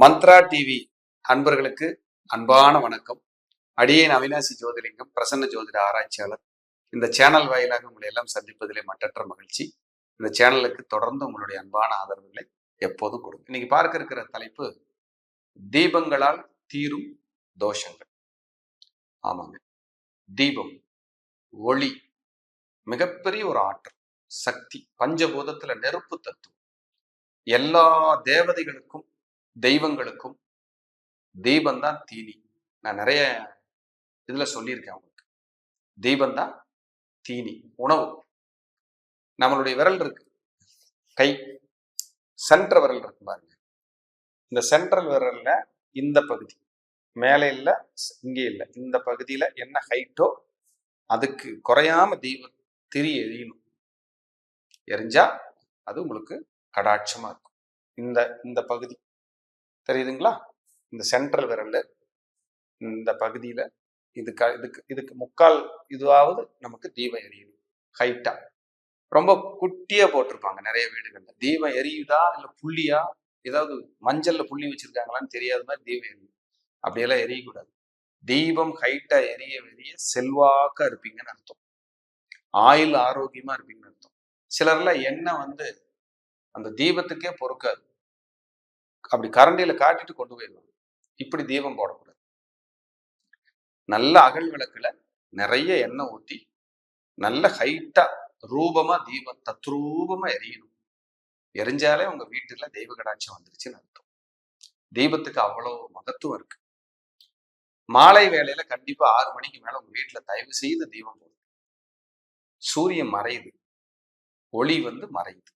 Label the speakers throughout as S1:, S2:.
S1: Mantra TV அன்பர்களுக்கு அன்பான வணக்கம். அடியேன் அவினாசி ஜோதிலிங்கம் பிரசன்ன ஜோதிட ஆராய்ச்சியாளர். இந்த சேனல் வாயிலாக உங்களை எல்லாம் சந்திப்பதிலே மற்றற்ற மகிழ்ச்சி. இந்த சேனலுக்கு தொடர்ந்து உங்களுடைய அன்பான ஆதரவுகளை எப்போதும் கொடுங்க. இன்னைக்கு பார்க்க இருக்கிற தலைப்பு தீபங்களால் தீரும் தோஷங்கள். ஆமாங்க. தீபம் ஒளி மிகப்பெரிய ஒரு ஆற்றல் சக்தி பஞ்சபூதத்துல நெருப்பு தத்துவம். எல்லா தேவதைகளுக்கும் தெய்வங்களுக்கும் தெய்வம் தான். தீனி நான் நிறைய இதுல சொல்லியிருக்கேன் உங்களுக்கு. தெய்வம்தான் தீனி உணவு. நம்மளுடைய விரல் இருக்கு. கை சென்ட்ரல் விரல் இருக்கு பாருங்க. இந்த சென்ட்ரல் விரல்ல இந்த பகுதி. மேலே இல்லை இங்கே இல்லை. இந்த பகுதியில என்ன ஹைட்டோ அதுக்கு குறையாம தீபம் திரி எரியணும் எரிஞ்சா அது உங்களுக்கு கடாட்சமா இருக்கும். இந்த இந்த பகுதி. தெரியுதுங்களா? இந்த சென்ட்ரல் விரல்ல இந்த பகுதியில இதுக்கு இதுக்கு இதுக்கு முக்கால் இதுவாவது நமக்கு தீபம் எரியணும். ஹைட்டா ரொம்ப குட்டியா போட்டிருப்பாங்க நிறைய வீடுகள்ல. தீபம் எரியுதா இல்ல புள்ளியா? ஏதாவது மஞ்சள்ல புள்ளி வச்சிருக்காங்களான்னு தெரியாத மாதிரி தீபம் எரியும் அப்படியெல்லாம் எரியக்கூடாது. தீபம் ஹைட்டா எரிய எரிய செல்வாக்கா இருப்பீங்கன்னு அர்த்தம். ஆயுள் ஆரோக்கியமா இருப்பீங்கன்னு அர்த்தம். சிலர்லாம் எண்ணெய் வந்து அந்த தீபத்துக்கே பொறுக்காது. அப்படி கரண்டியில் காட்டிட்டு கொண்டு போயிடுவாங்க இப்படி தீபம் போடக்கூடாது. நல்ல அகல் விளக்குல நிறைய எண்ணெய் ஊத்தி நல்ல ஹைட்டா ரூபமா தீபம் தத்ரூபமா எரியணும். எரிஞ்சாலே உங்க வீட்டுல தெய்வ கடாட்சம் வந்துருச்சுன்னு அர்த்தம். தீபத்துக்கு அவ்வளவு மகத்துவம் இருக்கு. மாலை வேலையில கண்டிப்பா ஆறு மணிக்கு மேல உங்க வீட்டுல தயவு செய்து தீபம் போடுது சூரியன் மறையுது. ஒளி வந்து மறையுது.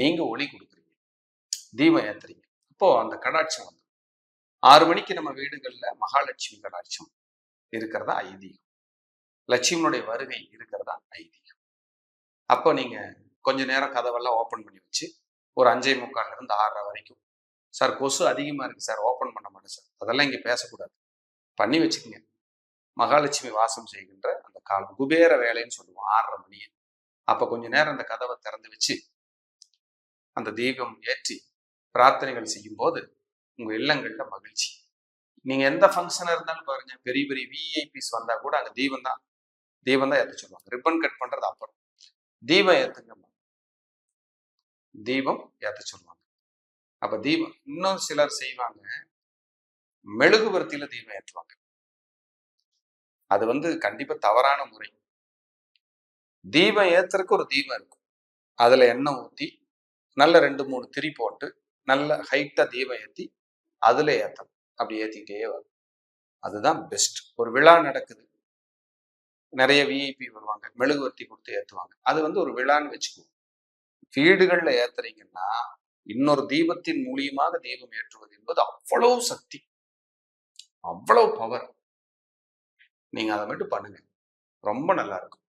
S1: நீங்க ஒளி கொடுக்குறது தீபம் ஏத்துறீங்க அப்போ அந்த கடாட்சம் வந்து ஆறு மணிக்கு நம்ம வீடுகள்ல மகாலட்சுமி கடாட்சம் இருக்கிறதா ஐதீகம். லட்சுமியுடைய வருகை இருக்கிறதா ஐதீகம். அப்போ நீங்க கொஞ்ச நேரம் கதவெல்லாம் ஓப்பன் பண்ணி வச்சு ஒரு அஞ்சே முக்கால்ல இருந்து ஆறரை வரைக்கும். சார் கொசு அதிகமா இருக்கு சார் ஓப்பன் பண்ண மாட்டேன் சார். அதெல்லாம் இங்க பேசக்கூடாது. பண்ணி வச்சுக்கோங்க. மகாலட்சுமி வாசம் செய்கின்ற அந்த காலம் குபேர வேலைன்னு சொல்லுவோம் ஆறரை மணியை. அப்ப கொஞ்ச நேரம் அந்த கதவை திறந்து வச்சு அந்த தீபம் ஏற்றி பிரார்த்தனைகள் செய்யும் போது உங்க மகிழ்ச்சி. நீங்க எந்த ஃபங்க்ஷனாக இருந்தாலும் பாருங்க பெரிய பெரிய விஐபிஸ் வந்தா கூட அங்க தீபம் தான். தீபம் தான் ஏற்ற சொல்லுவாங்க. ரிப்பன் கட் பண்ணுறது அப்புறம். தீபம் ஏற்றுங்க தீபம் ஏற்ற சொல்லுவாங்க. அப்போ தீபம் இன்னும் சிலர் செய்வாங்க. மெழுகுவர்த்தியில தீபம் ஏற்றுவாங்க அது வந்து கண்டிப்பா தவறான முறை. தீபம் ஏத்துறதுக்கு ஒரு தீபம் இருக்கும். அதுல எண்ணெய் ஊத்தி நல்ல ரெண்டு மூணு திரி போட்டு நல்ல ஹைட்டா தீபம் ஏத்தி அதுல ஏத்தணும். அப்படி ஏத்திக்கிட்டே வரும். அதுதான் பெஸ்ட் ஒரு விழா நடக்குது. நிறைய விஐபி வருவாங்க. மெழுகுவர்த்தி கொடுத்து ஏத்துவாங்க. அது வந்து ஒரு விழான்னு வச்சுக்குவோம் வீடுகள்ல ஏத்துறீங்கன்னா இன்னொரு தீபத்தின் மூலியமாக தீபம் ஏற்றுவது என்பது அவ்வளவு சக்தி. அவ்வளவு பவர் நீங்க அதை மட்டும் பண்ணுங்க. ரொம்ப நல்லா இருக்கும்.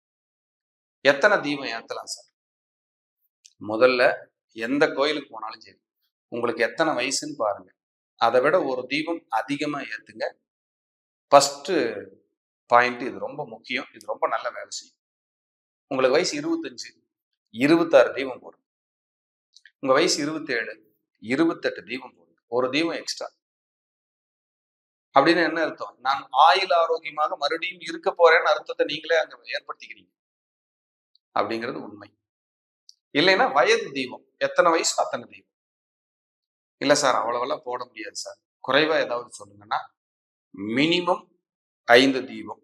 S1: எத்தனை தீபம் ஏத்தலாம் சார்? முதல்ல எந்த கோயிலுக்கு போனாலும் சரி. உங்களுக்கு எத்தனை வயசுன்னு பாருங்க. அதை விட ஒரு தீபம் அதிகமா ஏத்துங்க. ஃபஸ்ட்டு பாயிண்ட் இது ரொம்ப முக்கியம். இது ரொம்ப நல்ல வேலை செய்யும். உங்களுக்கு வயசு இருபத்தஞ்சு. இருபத்தாறு தீபம் போடுங்க. உங்க வயசு இருபத்தேழு இருபத்தெட்டு தீபம் போடுங்க. ஒரு தீபம் எக்ஸ்ட்ரா அப்படின்னு என்ன அர்த்தம்? நான் ஆயுள் ஆரோக்கியமாக மறுபடியும் இருக்க போறேன்னு அர்த்தத்தை நீங்களே அங்க ஏற்படுத்திக்கிறீங்க. அப்படிங்கிறது உண்மை. இல்லைன்னா வயது தீபம். எத்தனை வயசு அத்தனை தீபம். இல்ல சார் அவ்வளவெல்லாம் போட முடியாது சார். குறைவா ஏதாவது சொல்லுங்கன்னா மினிமம் ஐந்து தீபம்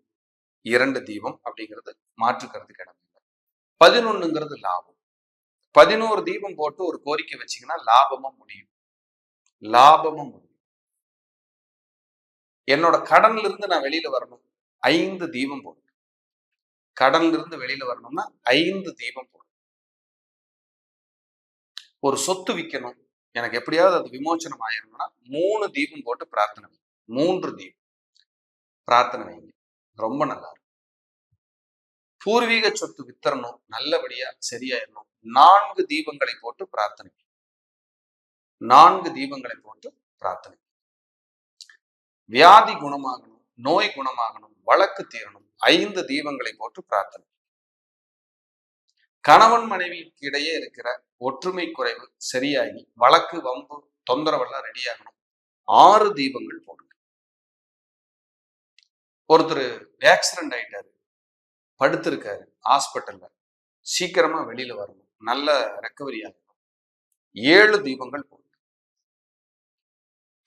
S1: இரண்டு தீபம் அப்படிங்கிறது மாற்றுக்கிறதுக்கு இடம் இல்லை. பதினொன்னுங்கிறது லாபம். பதினோரு தீபம் போட்டு ஒரு கோரிக்கை வச்சீங்கன்னா லாபமும் முடியும். லாபமும் முடியும். என்னோட கடன்ல இருந்து நான் வெளியில வரணும். ஐந்து தீபம் போடணும் கடன்ல இருந்து வெளியில வரணும்னா ஐந்து தீபம் போடணும் ஒரு சொத்து விற்கணும் எனக்கு எப்படியாவது அது விமோச்சனம் ஆயிரும்னா மூணு தீபம் போட்டு பிரார்த்தனை வைங்க மூன்று தீபம். பிரார்த்தனை வைங்க. ரொம்ப நல்லா இருக்கும் பூர்வீக சொத்து வித்தரணும் நல்லபடியா சரியாயிடணும் நான்கு தீபங்களை போட்டு பிரார்த்தனை நான்கு தீபங்களை போட்டு பிரார்த்தனை வியாதி குணமாகணும் நோய் குணமாகணும் வழக்கு தீரணும் ஐந்து தீபங்களை போட்டு பிரார்த்தனை கணவன் மனைவிக்கு இடையே இருக்கிற ஒற்றுமை குறைவு சரியாகி வழக்கு வம்பு தொந்தரவெல்லாம் ரெடி ஆகணும். ஆறு தீபங்கள் போடுங்க. ஒருத்தர் ஆக்சிடென்ட் ஆயிட்டாரு. படுத்திருக்காரு ஹாஸ்பிட்டல்ல சீக்கிரமா வெளியில வரணும். நல்ல ரெக்கவரி ஆகணும். ஏழு தீபங்கள் போடுங்க.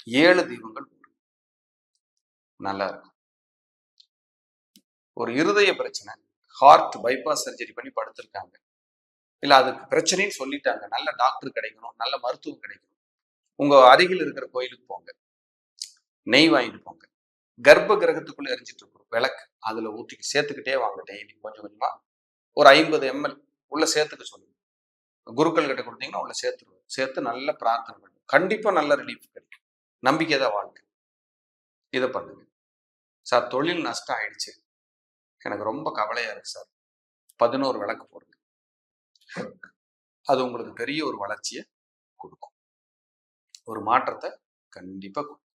S1: ஏழு தீபங்கள் போடுங்க. நல்லா இருக்கும். ஒரு இருதய பிரச்சனை. ஹார்ட் பைபாஸ் சர்ஜரி பண்ணி படுத்திருக்காங்க. இல்லை அதுக்கு பிரச்சனைன்னு சொல்லிட்டாங்க. நல்ல டாக்டர் கிடைக்கணும் நல்ல மருத்துவம் கிடைக்கணும். உங்க அருகில் இருக்கிற கோயிலுக்கு போங்க. நெய் வாங்கிட்டு போங்க. கர்ப்ப கிரகத்துக்குள்ள எரிஞ்சிட்டு இருக்கோம் விளக்கு அதுல ஊற்றி சேர்த்துக்கிட்டே வாங்க டெய்லி கொஞ்சம் கொஞ்சமா ஒரு ஐம்பது எம்எல் உள்ள சேர்த்துக்க சொல்லுங்க. குருக்கள் கிட்ட கொடுத்தீங்கன்னா உள்ள சேர்த்துருவோம் சேர்த்து நல்ல பிரார்த்தனை பண்ணுங்க. கண்டிப்பா நல்ல ரிலீஃப் கிடைக்கும். நம்பிக்கை தான் வாழ்க்கை. இதை பண்ணுங்க. சார் தொழில் நஷ்டம் ஆயிடுச்சு. எனக்கு ரொம்ப கவலையா இருக்கு சார். பதினோரு விளக்கு போடுங்க. அது உங்களுக்கு பெரிய ஒரு வளர்ச்சியை கொடுக்கும். ஒரு மாற்றத்தை கண்டிப்பா கொடுக்கும்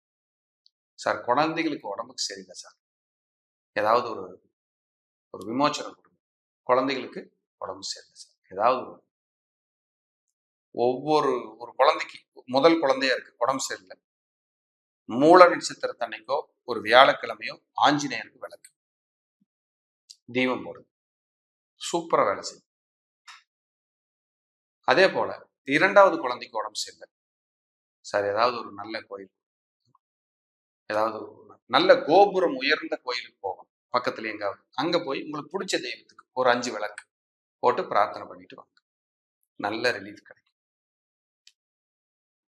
S1: சார் குழந்தைகளுக்கு உடம்புக்கு சரியில்லை சார். ஏதாவது ஒரு ஒரு விமோச்சனம் கொடுங்க. குழந்தைகளுக்கு உடம்பு சரியில்லை சார். ஏதாவது ஒரு ஒவ்வொரு ஒரு குழந்தைக்கு முதல் குழந்தையா இருக்கு உடம்பு சரியில்லை. மூல நட்சத்திரத்தன்னைக்கோ ஒரு வியாழக்கிழமையோ ஆஞ்சநேயருக்கு விளக்கு. தீபம் போடுது சூப்பரா வேலை செய்யும் அதே போல இரண்டாவது குழந்தைக்கு உடம்பு சரியில்லை. சார் ஏதாவது ஒரு நல்ல கோயில். ஏதாவது நல்ல கோபுரம் உயர்ந்த கோயிலுக்கு போகணும். பக்கத்துல எங்காவது. அங்க போய் உங்களுக்கு பிடிச்ச தெய்வத்துக்கு ஒரு அஞ்சு விளக்கு போட்டு பிரார்த்தனை பண்ணிட்டு வாங்க. நல்ல ரிலீஃப் கிடைக்கும்.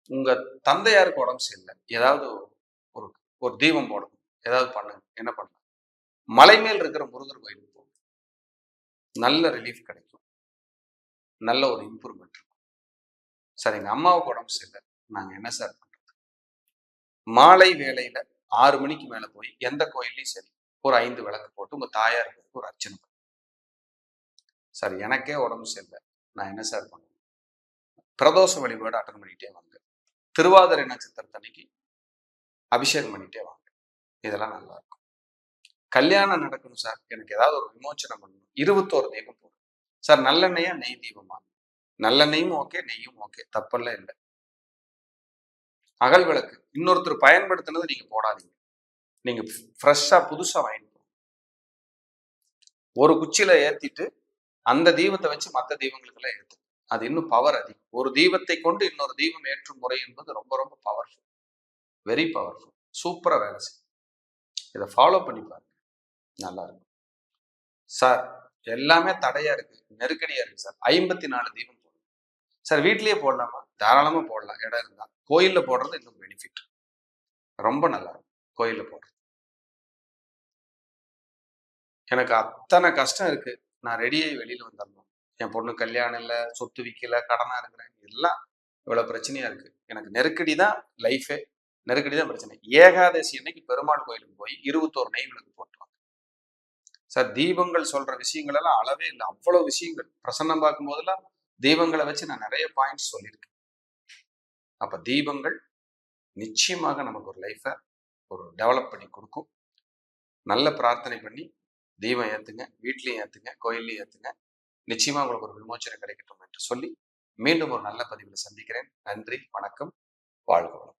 S1: உங்க தந்தையாருக்கு உடம்பு சரியில்லை. ஏதாவது ஒரு ஒரு தீபம் போடணும். ஏதாவது பண்ணுங்க. என்ன பண்ணலாம்? மலை மேல் இருக்கிற முருகர் கோயிலுக்கு போகும் நல்ல ரிலீஃப் கிடைக்கும். நல்ல ஒரு இம்ப்ரூவ்மெண்ட் இருக்கும். சார் எங்க அம்மாவுக்கு உடம்பு சரியில்லை. நாங்க என்ன சார் பண்றது? மாலை வேலையில ஆறு மணிக்கு மேல போய் எந்த கோயில்லையும் சரி ஒரு ஐந்து விளக்கு போட்டு உங்க தாயாருக்கு ஒரு அர்ச்சனை பண்ணுங்க சார் எனக்கே உடம்பு சரியில்லை. நான் என்ன சார் பண்ணுவேன் பிரதோஷ வழிபாடு அட்டன் பண்ணிட்டே வாங்க. திருவாதிரை நட்சத்திரத்தன்னைக்கு அபிஷேகம் பண்ணிட்டே வாங்க. இதெல்லாம் நல்லா இருக்கும். கல்யாணம் நடக்கணும் சார். எனக்கு ஏதாவது ஒரு விமோச்சனம் பண்ணணும். இருபத்தோரு தீபம் போடும் சார் நல்லெண்ணெயா? நெய் தீபமா? நல்லெண்ணெயும் ஓகே நெய்யும் ஓகே. தப்பெல்லாம் இல்லை. அகல் விளக்கு. இன்னொருத்தர் பயன்படுத்தினது நீங்க போடாதீங்க. நீங்க ஃப்ரெஷ்ஷா புதுசா வாங்கிட்டு ஒரு குச்சியில ஏத்திட்டு அந்த தீபத்தை வச்சு மற்ற தீபங்களுக்கெல்லாம் ஏத்து. அது இன்னும் பவர் அதிகம். ஒரு தீபத்தை கொண்டு இன்னொரு தீபம் ஏற்றும் முறை என்பது ரொம்ப ரொம்ப பவர்ஃபுல் வெரி பவர்ஃபுல் சூப்பரா வேலை செய்யும். இதை ஃபாலோ பண்ணி பாருங்க. நல்லா இருக்கும். சார் எல்லாமே தடையா இருக்கு. நெருக்கடியா இருக்கு சார். ஐம்பத்தி நாலு தீபம் போடணும். சார் வீட்லயே போடலாமா? தாராளமா போடலாம். இடம் இருந்தா. கோயில்ல போடுறது இன்னும் பெனிஃபிட் ரொம்ப நல்லா இருக்கும் கோயில்ல போடுறது. எனக்கு அத்தனை கஷ்டம் இருக்கு. நான் ரெடியாகி வெளியில வந்துடணும் என் பொண்ணு கல்யாணம் இல்லை சொத்து விற்கல கடனா இருக்கிறேன். எல்லாம் இவ்வளவு பிரச்சனையா இருக்கு. எனக்கு நெருக்கடி தான் லைஃபே நெருக்கடி தான் பிரச்சனை. ஏகாதசி அன்னைக்கு பெருமாள் கோயிலுக்கு போய் இருபத்தோரு நெய் விளக்கு போட்டுவாங்க சார் தீபங்கள் சொல்ற விஷயங்கள் எல்லாம் அளவே இல்லை. அவ்வளவு விஷயங்கள். பிரசன்னம் பார்க்கும் போதெல்லாம் தீபங்களை வச்சு நான் நிறைய பாயிண்ட்ஸ் சொல்லியிருக்கேன். அப்ப தீபங்கள் நிச்சயமாக நமக்கு ஒரு லைஃப்பை ஒரு டெவலப் பண்ணி கொடுக்கும். நல்ல பிரார்த்தனை பண்ணி தீபம் ஏத்துங்க வீட்லேயும் ஏத்துங்க கோயில்லையும் ஏத்துங்க. நிச்சயமா உங்களுக்கு ஒரு விமோச்சனம் கிடைக்கட்டும் என்று சொல்லி மீண்டும் ஒரு நல்ல பதிவில் சந்திக்கிறேன். நன்றி வணக்கம் வாழ்க வளம்